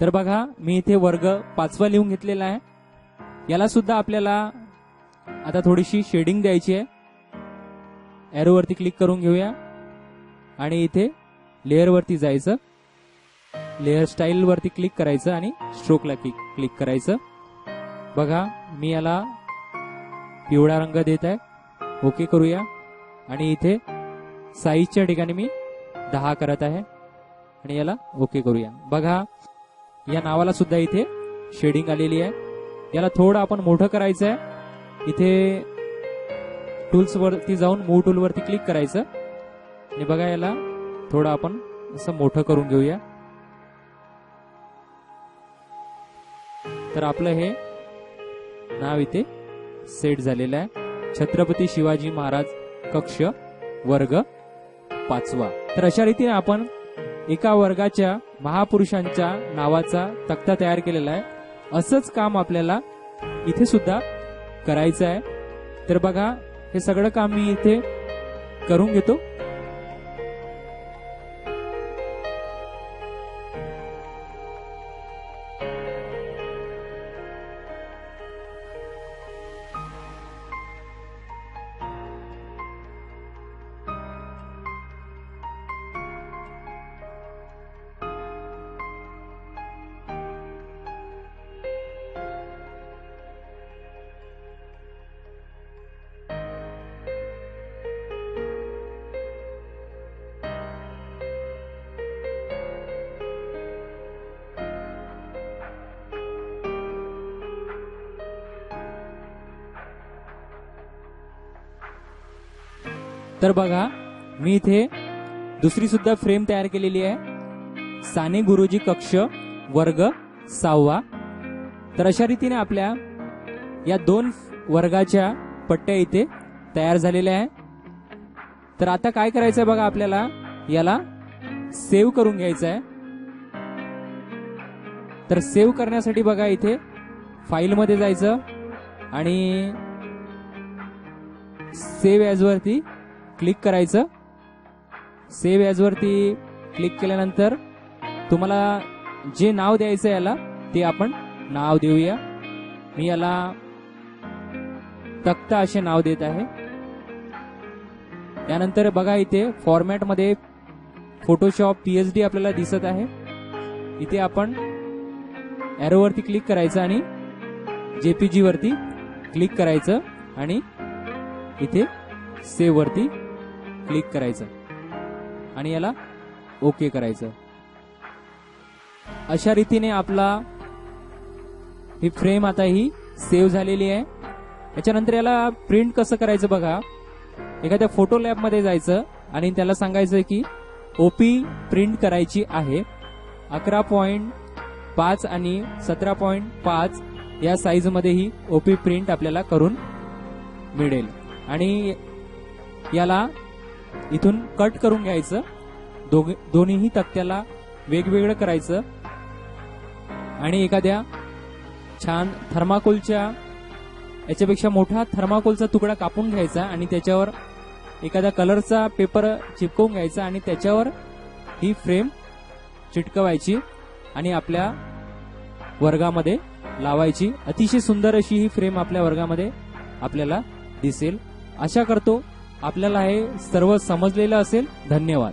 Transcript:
तर बघा मी इथे वर्ग पाचवा लिहून घेतलेला आहे. याला सुद्धा आपल्याला आता थोडीशी शेडिंग द्यायची आहे. एरोवरती क्लिक करून घेऊया. आणि इथे लेअरवरती जायचं. लेअर स्टाईल वरती क्लिक करायचं आणि स्ट्रोकला क्लिक क्लिक करायचं. बघा मी याला पिवळा रंग देत आहे. ओके करूया. आणि इथे साईजच्या ठिकाणी मी दहा करत आहे. आणि याला ओके करूया. बघा या नावाला सुद्धा इथे शेडिंग आलेली आहे. याला थोडं आपण मोठं करायचं आहे इथे टूल्स वरती जाऊन मूव टूल वरती क्लिक करायचं. आणि बघा याला थोडं आपण असं मोठं करून घेऊया. तर आपलं हे नाव इथे सेट झालेलं आहे. छत्रपती शिवाजी महाराज कक्ष वर्ग पाचवा. तर अशा रीतीने आपण एका वर्गाच्या महापुरुषांच्या नावाचा तक्ता तयार केलेला आहे. असंच काम आपल्याला इथे सुद्धा करायचं आहे. तर बघा हे सगळं काम मी इथे करून घेतो. तर बघा मी इथे दुसरी सुद्धा फ्रेम तयार केलेली आहे. साने गुरुजी कक्ष वर्ग सहावा. तर अशा रीतीने आपल्या या दोन वर्गाच्या पट्ट्या इथे तयार झालेल्या आहे. तर आता काय करायचंय बघा आपल्याला? याला सेव्ह करून घ्यायचं आहे तर सेव्ह करण्यासाठी बघा इथे फाईलमध्ये जायचं आणि सेव्ह ॲजवरती क्लिक करायचं. सेव्ह याजवरती क्लिक केल्यानंतर तुम्हाला जे नाव द्यायचं याला ते आपण नाव देऊया. मी याला तक्ता असे नाव देत आहे. त्यानंतर बघा इथे फॉर्मॅटमध्ये फोटोशॉप पी एच डी आपल्याला दिसत आहे. इथे आपण एरोवरती क्लिक करायचं आणि जेपीजी वरती क्लिक करायचं आणि इथे सेव्ह वरती क्लिक करायचं. आणि याला ओके करायचं. अशा रीतीने आपला ही फ्रेम आता ही सेव्ह झालेली आहे. याच्यानंतर याला प्रिंट कसं करायचं बघा. एखाद्या फोटो लॅबमध्ये जायचं आणि त्याला सांगायचं की ओपी प्रिंट करायची आहे. अकरा पॉईंट पाच आणि सतरा पॉईंट पाच या साईजमध्ये ही ओपी प्रिंट आपल्याला करून मिळेल. आणि याला इथून कट करून घ्यायचं. दोघे दोन्हीही तक्त्याला वेगवेगळं करायचं. आणि एखाद्या छान थर्माकोलच्या याच्यापेक्षा मोठा थर्माकोलचा तुकडा कापून घ्यायचा आणि त्याच्यावर एखाद्या कलरचा पेपर चिपकवून घ्यायचा आणि त्याच्यावर ही फ्रेम चिटकवायची आणि आपल्या वर्गामध्ये लावायची. अतिशय सुंदर अशी ही फ्रेम आपल्या वर्गामध्ये आपल्याला दिसेल. आशा करतो आपल्याला हे सर्व समजलेलं असेल. धन्यवाद.